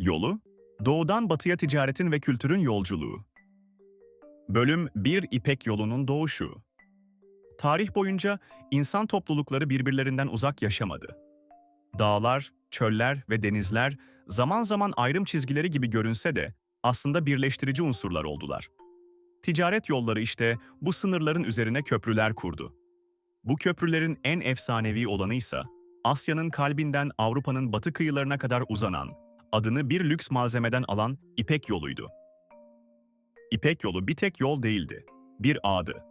Yolu, doğudan batıya ticaretin ve kültürün yolculuğu. Bölüm 1 İpek yolunun doğuşu. Tarih boyunca insan toplulukları birbirlerinden uzak yaşamadı. Dağlar, çöller ve denizler zaman zaman ayrım çizgileri gibi görünse de aslında birleştirici unsurlar oldular. Ticaret yolları işte bu sınırların üzerine köprüler kurdu. Bu köprülerin en efsanevi olanı ise Asya'nın kalbinden Avrupa'nın batı kıyılarına kadar uzanan, adını bir lüks malzemeden alan İpek yoluydu. İpek yolu bir tek yol değildi, bir ağdı.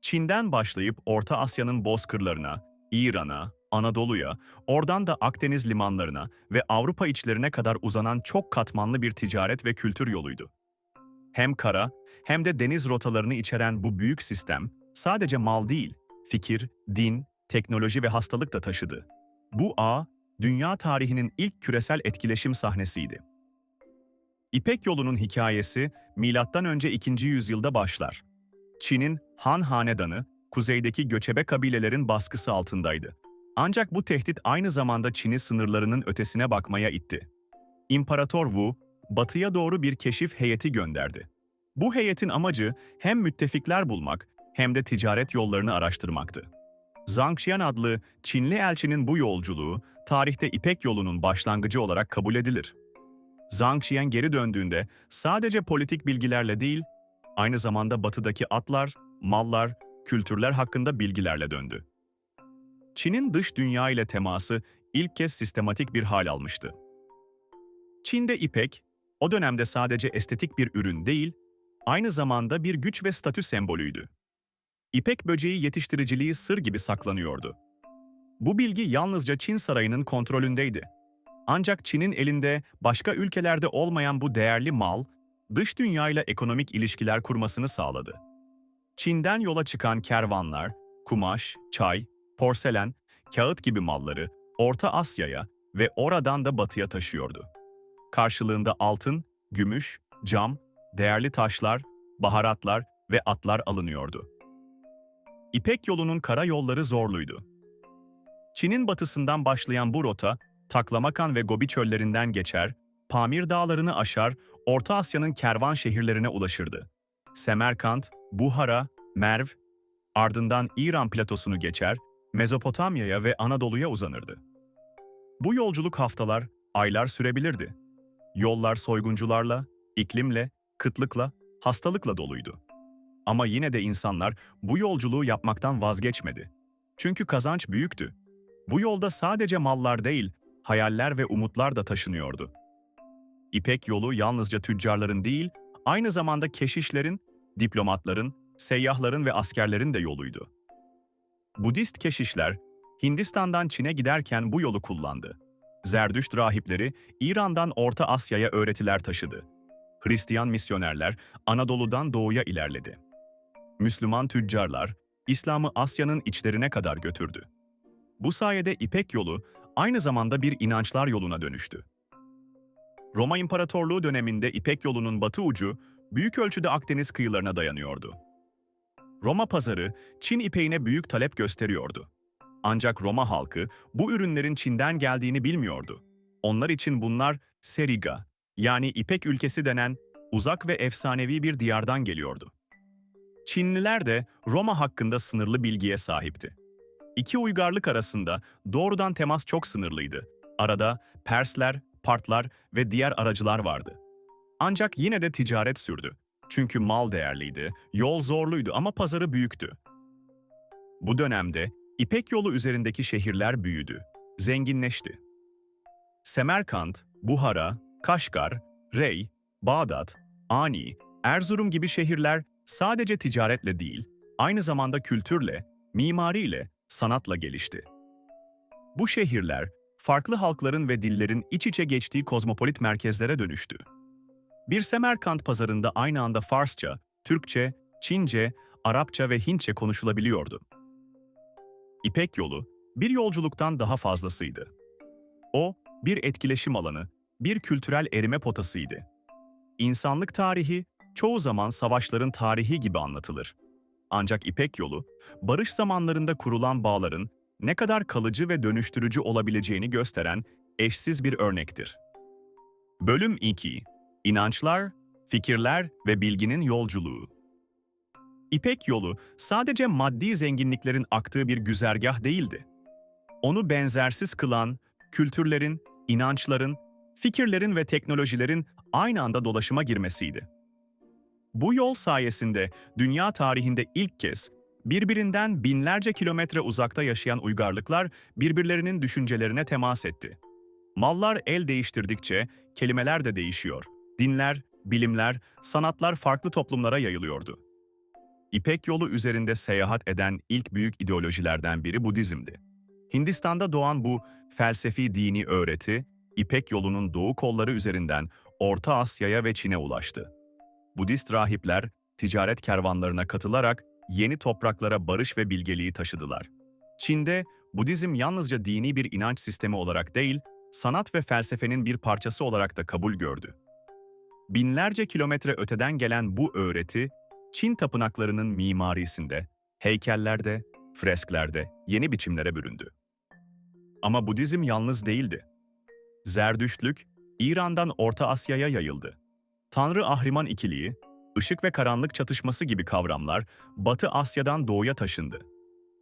Çin'den başlayıp Orta Asya'nın bozkırlarına, İran'a, Anadolu'ya, oradan da Akdeniz limanlarına ve Avrupa içlerine kadar uzanan çok katmanlı bir ticaret ve kültür yoluydu. Hem kara hem de deniz rotalarını içeren bu büyük sistem sadece mal değil, fikir, din, teknoloji ve hastalık da taşıdı. Bu ağ, dünya tarihinin ilk küresel etkileşim sahnesiydi. İpek yolunun hikayesi önce 2. yüzyılda başlar. Çin'in Han hanedanı kuzeydeki göçebe kabilelerin baskısı altındaydı. Ancak bu tehdit aynı zamanda Çin'i sınırlarının ötesine bakmaya itti. İmparator Wu, batıya doğru bir keşif heyeti gönderdi. Bu heyetin amacı hem müttefikler bulmak hem de ticaret yollarını araştırmaktı. Zhang Xian adlı Çinli elçinin bu yolculuğu tarihte İpek yolunun başlangıcı olarak kabul edilir. Zhang Xian geri döndüğünde sadece politik bilgilerle değil, aynı zamanda batıdaki atlar, mallar, kültürler hakkında bilgilerle döndü. Çin'in dış dünya ile teması ilk kez sistematik bir hal almıştı. Çin'de ipek, o dönemde sadece estetik bir ürün değil, aynı zamanda bir güç ve statü sembolüydü. İpek böceği yetiştiriciliği sır gibi saklanıyordu. Bu bilgi yalnızca Çin sarayının kontrolündeydi. Ancak Çin'in elinde başka ülkelerde olmayan bu değerli mal, dış dünyayla ekonomik ilişkiler kurmasını sağladı. Çin'den yola çıkan kervanlar, kumaş, çay, porselen, kağıt gibi malları Orta Asya'ya ve oradan da batıya taşıyordu. Karşılığında altın, gümüş, cam, değerli taşlar, baharatlar ve atlar alınıyordu. İpek yolunun kara yolları zorluydu. Çin'in batısından başlayan bu rota, Taklamakan ve Gobi çöllerinden geçer, Pamir dağlarını aşar, Orta Asya'nın kervan şehirlerine ulaşırdı. Semerkant, Buhara, Merv, ardından İran platosunu geçer, Mezopotamya'ya ve Anadolu'ya uzanırdı. Bu yolculuk haftalar, aylar sürebilirdi. Yollar soyguncularla, iklimle, kıtlıkla, hastalıkla doluydu. Ama yine de insanlar bu yolculuğu yapmaktan vazgeçmedi. Çünkü kazanç büyüktü. Bu yolda sadece mallar değil, hayaller ve umutlar da taşınıyordu. İpek yolu yalnızca tüccarların değil, aynı zamanda keşişlerin, diplomatların, seyyahların ve askerlerin de yoluydu. Budist keşişler, Hindistan'dan Çin'e giderken bu yolu kullandı. Zerdüşt rahipleri İran'dan Orta Asya'ya öğretiler taşıdı. Hristiyan misyonerler Anadolu'dan doğuya ilerledi. Müslüman tüccarlar İslam'ı Asya'nın içlerine kadar götürdü. Bu sayede İpek yolu aynı zamanda bir inançlar yoluna dönüştü. Roma İmparatorluğu döneminde İpek yolunun batı ucu büyük ölçüde Akdeniz kıyılarına dayanıyordu. Roma pazarı Çin ipeğine büyük talep gösteriyordu. Ancak Roma halkı bu ürünlerin Çin'den geldiğini bilmiyordu. Onlar için bunlar seriga yani İpek ülkesi denen uzak ve efsanevi bir diyardan geliyordu. Çinliler de Roma hakkında sınırlı bilgiye sahipti. İki uygarlık arasında doğrudan temas çok sınırlıydı. Arada Persler, Partlar ve diğer aracılar vardı. Ancak yine de ticaret sürdü. Çünkü mal değerliydi, yol zorluydu ama pazarı büyüktü. Bu dönemde İpek yolu üzerindeki şehirler büyüdü, zenginleşti. Semerkant, Buhara, Kaşgar, Rey, Bağdat, Ani, Erzurum gibi şehirler sadece ticaretle değil, aynı zamanda kültürle, mimariyle, sanatla gelişti. Bu şehirler, farklı halkların ve dillerin iç içe geçtiği kozmopolit merkezlere dönüştü. Bir Semerkant pazarında aynı anda Farsça, Türkçe, Çince, Arapça ve Hintçe konuşulabiliyordu. İpek yolu bir yolculuktan daha fazlasıydı. O, bir etkileşim alanı, bir kültürel erime potasıydı. İnsanlık tarihi çoğu zaman savaşların tarihi gibi anlatılır. Ancak İpek yolu, barış zamanlarında kurulan bağların ne kadar kalıcı ve dönüştürücü olabileceğini gösteren eşsiz bir örnektir. Bölüm 2 İnançlar, Fikirler ve Bilginin Yolculuğu İpek yolu sadece maddi zenginliklerin aktığı bir güzergah değildi. Onu benzersiz kılan, kültürlerin, inançların, fikirlerin ve teknolojilerin aynı anda dolaşıma girmesiydi. Bu yol sayesinde dünya tarihinde ilk kez birbirinden binlerce kilometre uzakta yaşayan uygarlıklar birbirlerinin düşüncelerine temas etti. Mallar el değiştirdikçe kelimeler de değişiyor. Dinler, bilimler, sanatlar farklı toplumlara yayılıyordu. İpek yolu üzerinde seyahat eden ilk büyük ideolojilerden biri Budizm'di. Hindistan'da doğan bu felsefi dini öğreti, İpek yolunun doğu kolları üzerinden Orta Asya'ya ve Çin'e ulaştı. Budist rahipler ticaret kervanlarına katılarak yeni topraklara barış ve bilgeliği taşıdılar. Çin'de Budizm yalnızca dini bir inanç sistemi olarak değil, sanat ve felsefenin bir parçası olarak da kabul gördü. Binlerce kilometre öteden gelen bu öğreti, Çin tapınaklarının mimarisinde, heykellerde, fresklerde yeni biçimlere büründü. Ama Budizm yalnız değildi. Zerdüştlük, İran'dan Orta Asya'ya yayıldı. Tanrı Ahriman ikiliği, ışık ve karanlık çatışması gibi kavramlar Batı Asya'dan doğuya taşındı.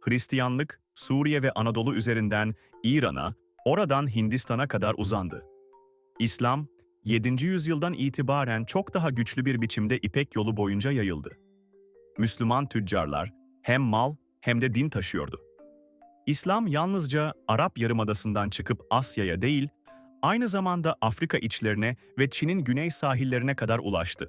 Hristiyanlık, Suriye ve Anadolu üzerinden İran'a, oradan Hindistan'a kadar uzandı. İslam, 7. yüzyıldan itibaren çok daha güçlü bir biçimde İpek yolu boyunca yayıldı. Müslüman tüccarlar hem mal hem de din taşıyordu. İslam yalnızca Arap Yarımadası'ndan çıkıp Asya'ya değil, aynı zamanda Afrika içlerine ve Çin'in güney sahillerine kadar ulaştı.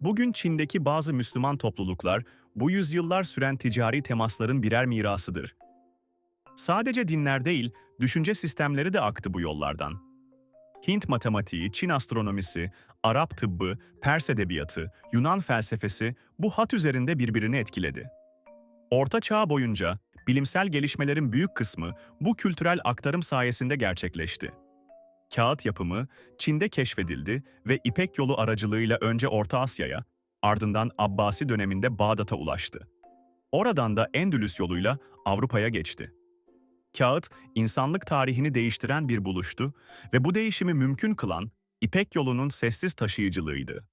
Bugün Çin'deki bazı Müslüman topluluklar bu yüzyıllar süren ticari temasların birer mirasıdır. Sadece dinler değil, düşünce sistemleri de aktı bu yollardan. Hint matematiği, Çin astronomisi, Arap tıbbı, Pers edebiyatı, Yunan felsefesi bu hat üzerinde birbirini etkiledi. Orta Çağ boyunca bilimsel gelişmelerin büyük kısmı bu kültürel aktarım sayesinde gerçekleşti. Kağıt yapımı Çin'de keşfedildi ve İpek yolu aracılığıyla önce Orta Asya'ya, ardından Abbasi döneminde Bağdat'a ulaştı. Oradan da Endülüs yoluyla Avrupa'ya geçti. Kağıt, insanlık tarihini değiştiren bir buluştu ve bu değişimi mümkün kılan İpek yolunun sessiz taşıyıcılığıydı.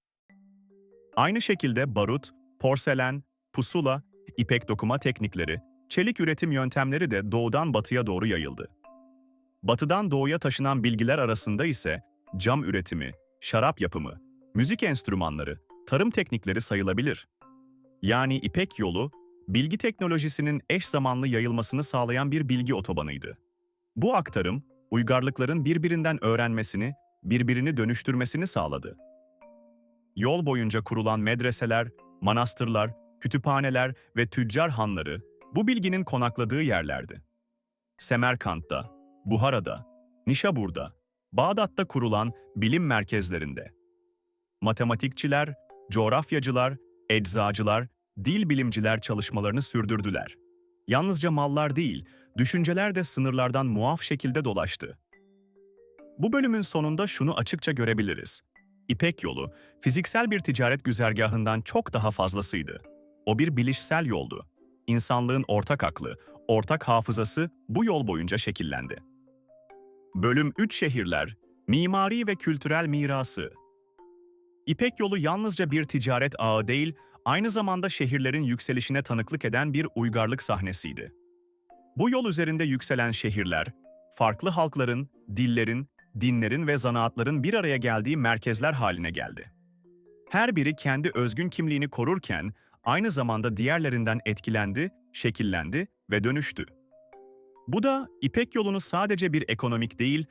Aynı şekilde barut, porselen, pusula, ipek dokuma teknikleri, çelik üretim yöntemleri de doğudan batıya doğru yayıldı. Batıdan doğuya taşınan bilgiler arasında ise cam üretimi, şarap yapımı, müzik enstrümanları, tarım teknikleri sayılabilir. Yani İpek yolu, bilgi teknolojisinin eş zamanlı yayılmasını sağlayan bir bilgi otobanıydı. Bu aktarım, uygarlıkların birbirinden öğrenmesini, birbirini dönüştürmesini sağladı. Yol boyunca kurulan medreseler, manastırlar, kütüphaneler ve tüccar hanları bu bilginin konakladığı yerlerdi. Semerkant'ta, Buhara'da, Nişabur'da, Bağdat'ta kurulan bilim merkezlerinde. Matematikçiler, coğrafyacılar, eczacılar, dil bilimciler çalışmalarını sürdürdüler. Yalnızca mallar değil, düşünceler de sınırlardan muaf şekilde dolaştı. Bu bölümün sonunda şunu açıkça görebiliriz. İpek yolu, fiziksel bir ticaret güzergahından çok daha fazlasıydı. O bir bilişsel yoldu. İnsanlığın ortak aklı, ortak hafızası bu yol boyunca şekillendi. Bölüm 3 Şehirler, Mimari ve Kültürel Mirası İpek yolu yalnızca bir ticaret ağı değil, aynı zamanda şehirlerin yükselişine tanıklık eden bir uygarlık sahnesiydi. Bu yol üzerinde yükselen şehirler, farklı halkların, dillerin, dinlerin ve zanaatların bir araya geldiği merkezler haline geldi. Her biri kendi özgün kimliğini korurken, aynı zamanda diğerlerinden etkilendi, şekillendi ve dönüştü. Bu da İpek yolunu sadece bir ekonomik değil,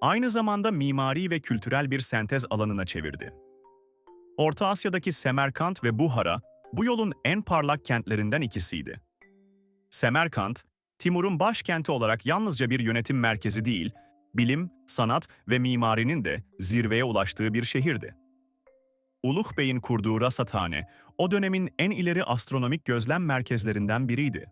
aynı zamanda mimari ve kültürel bir sentez alanına çevirdi. Orta Asya'daki Semerkant ve Buhara, bu yolun en parlak kentlerinden ikisiydi. Semerkant, Timur'un başkenti olarak yalnızca bir yönetim merkezi değil, bilim, sanat ve mimarinin de zirveye ulaştığı bir şehirdi. Uluh Bey'in kurduğu rasathane, o dönemin en ileri astronomik gözlem merkezlerinden biriydi.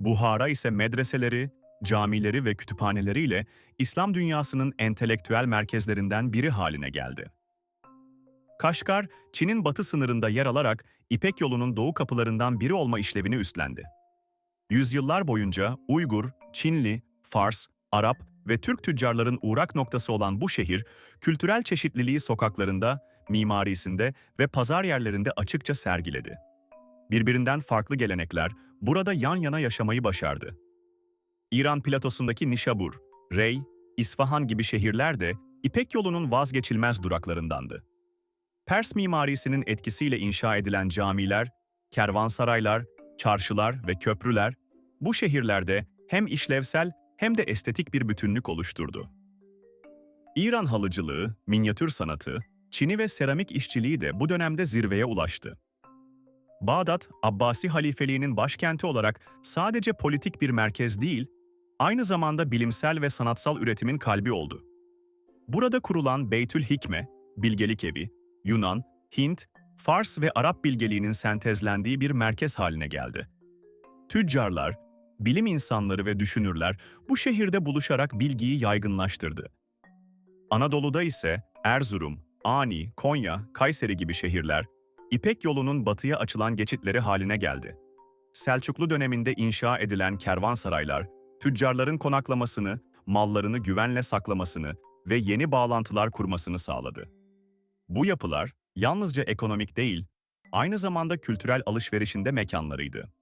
Buhara ise medreseleri, camileri ve kütüphaneleriyle İslam dünyasının entelektüel merkezlerinden biri haline geldi. Kaşgar, Çin'in batı sınırında yer alarak İpek yolunun doğu kapılarından biri olma işlevini üstlendi. Yüzyıllar boyunca Uygur, Çinli, Fars, Arap ve Türk tüccarların uğrak noktası olan bu şehir, kültürel çeşitliliği sokaklarında, mimarisinde ve pazar yerlerinde açıkça sergiledi. Birbirinden farklı gelenekler burada yan yana yaşamayı başardı. İran platosundaki Nişabur, Rey, İsfahan gibi şehirler de İpek yolunun vazgeçilmez duraklarındandı. Pers mimarisinin etkisiyle inşa edilen camiler, kervansaraylar, çarşılar ve köprüler bu şehirlerde hem işlevsel hem de estetik bir bütünlük oluşturdu. İran halıcılığı, minyatür sanatı, çini ve seramik işçiliği de bu dönemde zirveye ulaştı. Bağdat, Abbasi halifeliğinin başkenti olarak sadece politik bir merkez değil, aynı zamanda bilimsel ve sanatsal üretimin kalbi oldu. Burada kurulan Beytül Hikme, bilgelik evi, Yunan, Hint, Fars ve Arap bilgeliğinin sentezlendiği bir merkez haline geldi. Tüccarlar, bilim insanları ve düşünürler bu şehirde buluşarak bilgiyi yaygınlaştırdı. Anadolu'da ise Erzurum, Ani, Konya, Kayseri gibi şehirler, İpek yolunun batıya açılan geçitleri haline geldi. Selçuklu döneminde inşa edilen kervansaraylar, tüccarların konaklamasını, mallarını güvenle saklamasını ve yeni bağlantılar kurmasını sağladı. Bu yapılar yalnızca ekonomik değil, aynı zamanda kültürel alışverişinde mekanlarıydı.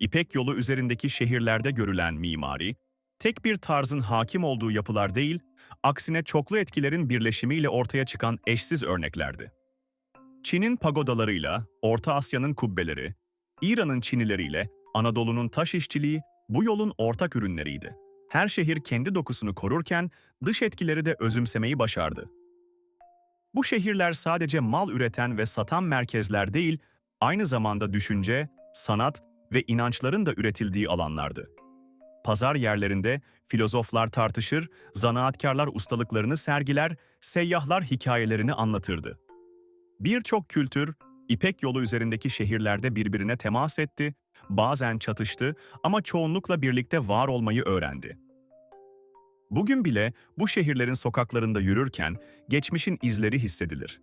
İpek yolu üzerindeki şehirlerde görülen mimari, tek bir tarzın hakim olduğu yapılar değil, aksine çoklu etkilerin birleşimiyle ortaya çıkan eşsiz örneklerdi. Çin'in pagodalarıyla, Orta Asya'nın kubbeleri, İran'ın çinileriyle Anadolu'nun taş işçiliği bu yolun ortak ürünleriydi. Her şehir kendi dokusunu korurken dış etkileri de özümsemeyi başardı. Bu şehirler sadece mal üreten ve satan merkezler değil, aynı zamanda düşünce, sanat ve inançların da üretildiği alanlardı. Pazar yerlerinde filozoflar tartışır, zanaatkarlar ustalıklarını sergiler, seyyahlar hikayelerini anlatırdı. Birçok kültür, İpek yolu üzerindeki şehirlerde birbirine temas etti, bazen çatıştı ama çoğunlukla birlikte var olmayı öğrendi. Bugün bile bu şehirlerin sokaklarında yürürken geçmişin izleri hissedilir.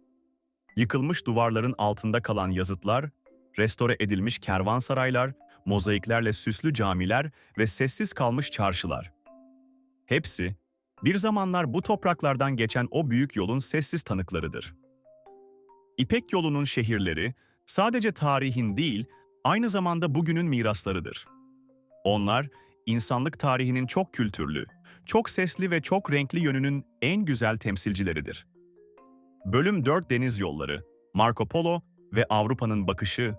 Yıkılmış duvarların altında kalan yazıtlar, restore edilmiş kervansaraylar, mozaiklerle süslü camiler ve sessiz kalmış çarşılar. Hepsi, bir zamanlar bu topraklardan geçen o büyük yolun sessiz tanıklarıdır. İpek yolunun şehirleri, sadece tarihin değil, aynı zamanda bugünün miraslarıdır. Onlar, insanlık tarihinin çok kültürlü, çok sesli ve çok renkli yönünün en güzel temsilcileridir. Bölüm 4 Deniz Yolları, Marco Polo ve Avrupa'nın bakışı.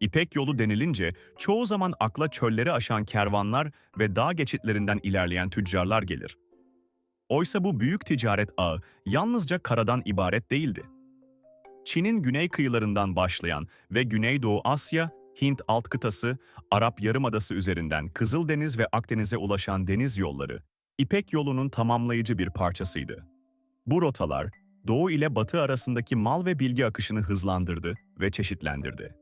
İpek yolu denilince çoğu zaman akla çölleri aşan kervanlar ve dağ geçitlerinden ilerleyen tüccarlar gelir. Oysa bu büyük ticaret ağı yalnızca karadan ibaret değildi. Çin'in güney kıyılarından başlayan ve Güneydoğu Asya, Hint alt kıtası, Arap Yarımadası üzerinden Kızıldeniz ve Akdeniz'e ulaşan deniz yolları, İpek yolunun tamamlayıcı bir parçasıydı. Bu rotalar, Doğu ile Batı arasındaki mal ve bilgi akışını hızlandırdı ve çeşitlendirdi.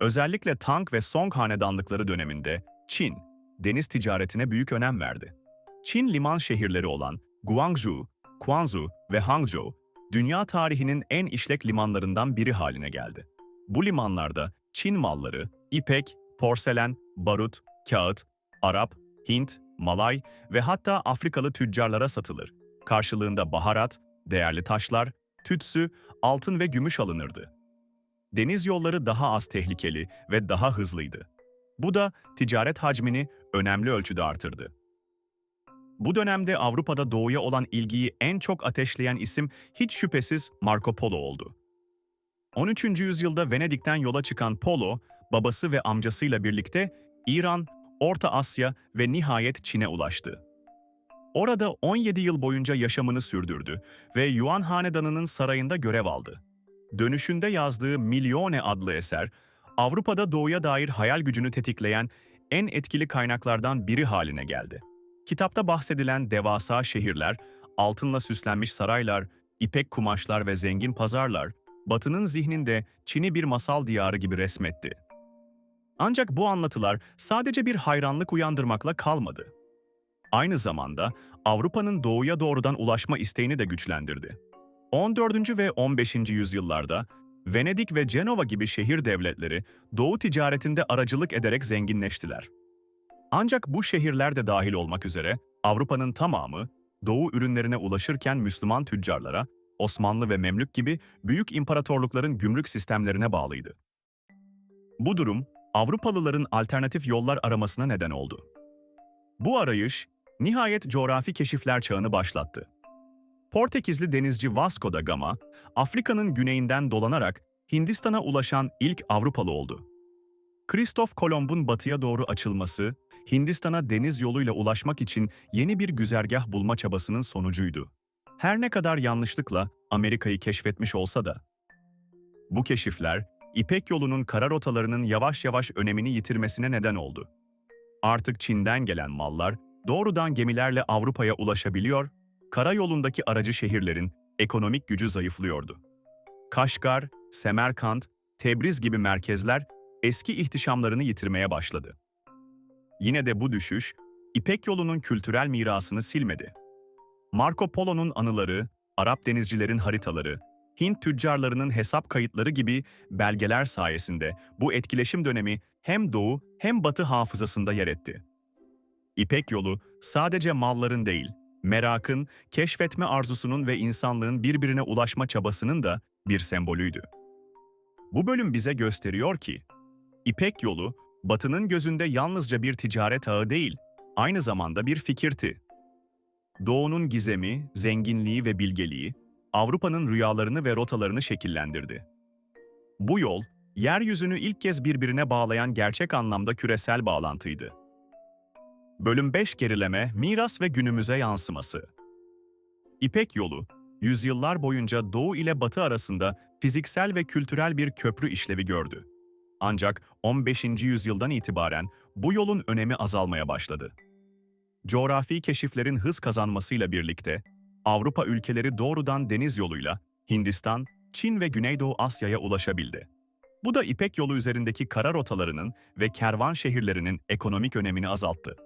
Özellikle Tang ve Song hanedanlıkları döneminde Çin, deniz ticaretine büyük önem verdi. Çin liman şehirleri olan Guangzhou, Quanzhou ve Hangzhou, dünya tarihinin en işlek limanlarından biri haline geldi. Bu limanlarda Çin malları, ipek, porselen, barut, kağıt, Arap, Hint, Malay ve hatta Afrikalı tüccarlara satılır. Karşılığında baharat, değerli taşlar, tütsü, altın ve gümüş alınırdı. Deniz yolları daha az tehlikeli ve daha hızlıydı. Bu da ticaret hacmini önemli ölçüde artırdı. Bu dönemde Avrupa'da doğuya olan ilgiyi en çok ateşleyen isim hiç şüphesiz Marco Polo oldu. 13. yüzyılda Venedik'ten yola çıkan Polo, babası ve amcasıyla birlikte İran, Orta Asya ve nihayet Çin'e ulaştı. Orada 17 yıl boyunca yaşamını sürdürdü ve Yuan Hanedanı'nın sarayında görev aldı. Dönüşünde yazdığı Milyone adlı eser, Avrupa'da doğuya dair hayal gücünü tetikleyen en etkili kaynaklardan biri haline geldi. Kitapta bahsedilen devasa şehirler, altınla süslenmiş saraylar, ipek kumaşlar ve zengin pazarlar, Batı'nın zihninde Çin'i bir masal diyarı gibi resmetti. Ancak bu anlatılar sadece bir hayranlık uyandırmakla kalmadı. Aynı zamanda Avrupa'nın doğuya doğrudan ulaşma isteğini de güçlendirdi. 14. ve 15. yüzyıllarda Venedik ve Cenova gibi şehir devletleri doğu ticaretinde aracılık ederek zenginleştiler. Ancak bu şehirler de dahil olmak üzere Avrupa'nın tamamı Doğu ürünlerine ulaşırken Müslüman tüccarlara, Osmanlı ve Memlük gibi büyük imparatorlukların gümrük sistemlerine bağlıydı. Bu durum Avrupalıların alternatif yollar aramasına neden oldu. Bu arayış nihayet coğrafi keşifler çağını başlattı. Portekizli denizci Vasco da Gama, Afrika'nın güneyinden dolanarak Hindistan'a ulaşan ilk Avrupalı oldu. Kristof Kolomb'un batıya doğru açılması, Hindistan'a deniz yoluyla ulaşmak için yeni bir güzergah bulma çabasının sonucuydu. Her ne kadar yanlışlıkla Amerika'yı keşfetmiş olsa da. Bu keşifler, İpek yolunun kara rotalarının yavaş yavaş önemini yitirmesine neden oldu. Artık Çin'den gelen mallar doğrudan gemilerle Avrupa'ya ulaşabiliyor, karayolundaki aracı şehirlerin ekonomik gücü zayıflıyordu. Kaşgar, Semerkant, Tebriz gibi merkezler eski ihtişamlarını yitirmeye başladı. Yine de bu düşüş, İpek yolunun kültürel mirasını silmedi. Marco Polo'nun anıları, Arap denizcilerin haritaları, Hint tüccarlarının hesap kayıtları gibi belgeler sayesinde bu etkileşim dönemi hem Doğu hem Batı hafızasında yer etti. İpek yolu sadece malların değil, merakın, keşfetme arzusunun ve insanlığın birbirine ulaşma çabasının da bir sembolüydü. Bu bölüm bize gösteriyor ki, İpek yolu, Batı'nın gözünde yalnızca bir ticaret ağı değil, aynı zamanda bir fikirti. Doğu'nun gizemi, zenginliği ve bilgeliği, Avrupa'nın rüyalarını ve rotalarını şekillendirdi. Bu yol, yeryüzünü ilk kez birbirine bağlayan gerçek anlamda küresel bağlantıydı. Bölüm 5 Gerileme, Miras ve Günümüze Yansıması İpek yolu, yüzyıllar boyunca Doğu ile Batı arasında fiziksel ve kültürel bir köprü işlevi gördü. Ancak 15. yüzyıldan itibaren bu yolun önemi azalmaya başladı. Coğrafi keşiflerin hız kazanmasıyla birlikte Avrupa ülkeleri doğrudan deniz yoluyla Hindistan, Çin ve Güneydoğu Asya'ya ulaşabildi. Bu da İpek yolu üzerindeki kara rotalarının ve kervan şehirlerinin ekonomik önemini azalttı.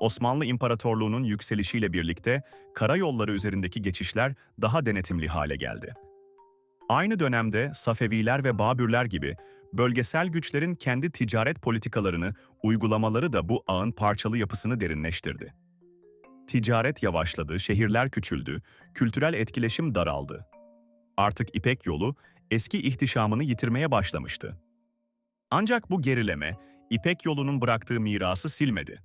Osmanlı İmparatorluğu'nun yükselişiyle birlikte karayolları üzerindeki geçişler daha denetimli hale geldi. Aynı dönemde Safeviler ve Babürler gibi bölgesel güçlerin kendi ticaret politikalarını uygulamaları da bu ağın parçalı yapısını derinleştirdi. Ticaret yavaşladı, şehirler küçüldü, kültürel etkileşim daraldı. Artık İpek yolu eski ihtişamını yitirmeye başlamıştı. Ancak bu gerileme İpek yolunun bıraktığı mirası silmedi.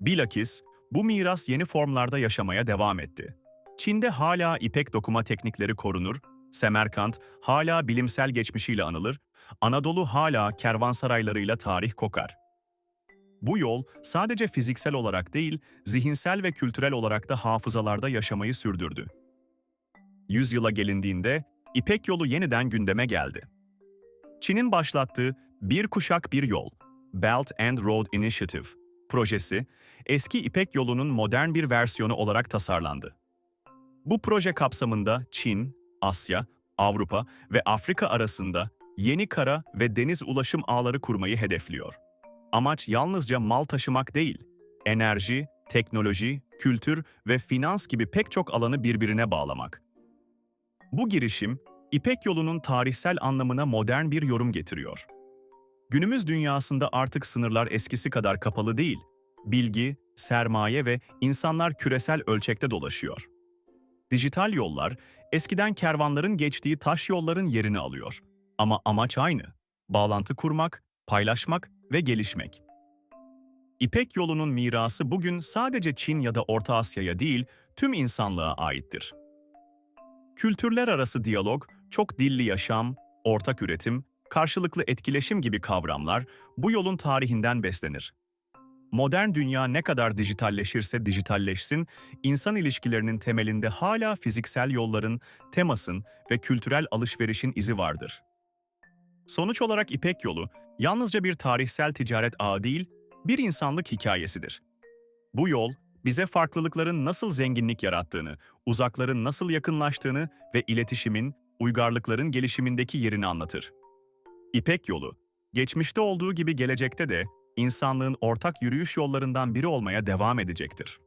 Bilakis bu miras yeni formlarda yaşamaya devam etti. Çin'de hala İpek dokuma teknikleri korunur, Semerkant hala bilimsel geçmişiyle anılır, Anadolu hala kervansaraylarıyla tarih kokar. Bu yol sadece fiziksel olarak değil, zihinsel ve kültürel olarak da hafızalarda yaşamayı sürdürdü. Yüzyıla gelindiğinde İpek yolu yeniden gündeme geldi. Çin'in başlattığı Bir Kuşak Bir Yol, Belt and Road Initiative projesi, eski İpek yolunun modern bir versiyonu olarak tasarlandı. Bu proje kapsamında Çin, Asya, Avrupa ve Afrika arasında yeni kara ve deniz ulaşım ağları kurmayı hedefliyor. Amaç yalnızca mal taşımak değil, enerji, teknoloji, kültür ve finans gibi pek çok alanı birbirine bağlamak. Bu girişim, İpek yolunun tarihsel anlamına modern bir yorum getiriyor. Günümüz dünyasında artık sınırlar eskisi kadar kapalı değil, bilgi, sermaye ve insanlar küresel ölçekte dolaşıyor. Dijital yollar, eskiden kervanların geçtiği taş yolların yerini alıyor. Ama amaç aynı, bağlantı kurmak, paylaşmak ve gelişmek. İpek yolunun mirası bugün sadece Çin ya da Orta Asya'ya değil, tüm insanlığa aittir. Kültürler arası diyalog, çok dilli yaşam, ortak üretim, karşılıklı etkileşim gibi kavramlar bu yolun tarihinden beslenir. Modern dünya ne kadar dijitalleşirse dijitalleşsin, insan ilişkilerinin temelinde hala fiziksel yolların, temasın ve kültürel alışverişin izi vardır. Sonuç olarak İpek yolu, yalnızca bir tarihsel ticaret ağı değil, bir insanlık hikayesidir. Bu yol, bize farklılıkların nasıl zenginlik yarattığını, uzakların nasıl yakınlaştığını ve iletişimin, uygarlıkların gelişimindeki yerini anlatır. İpek yolu, geçmişte olduğu gibi gelecekte de insanlığın ortak yürüyüş yollarından biri olmaya devam edecektir.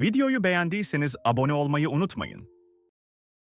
Videoyu beğendiyseniz abone olmayı unutmayın.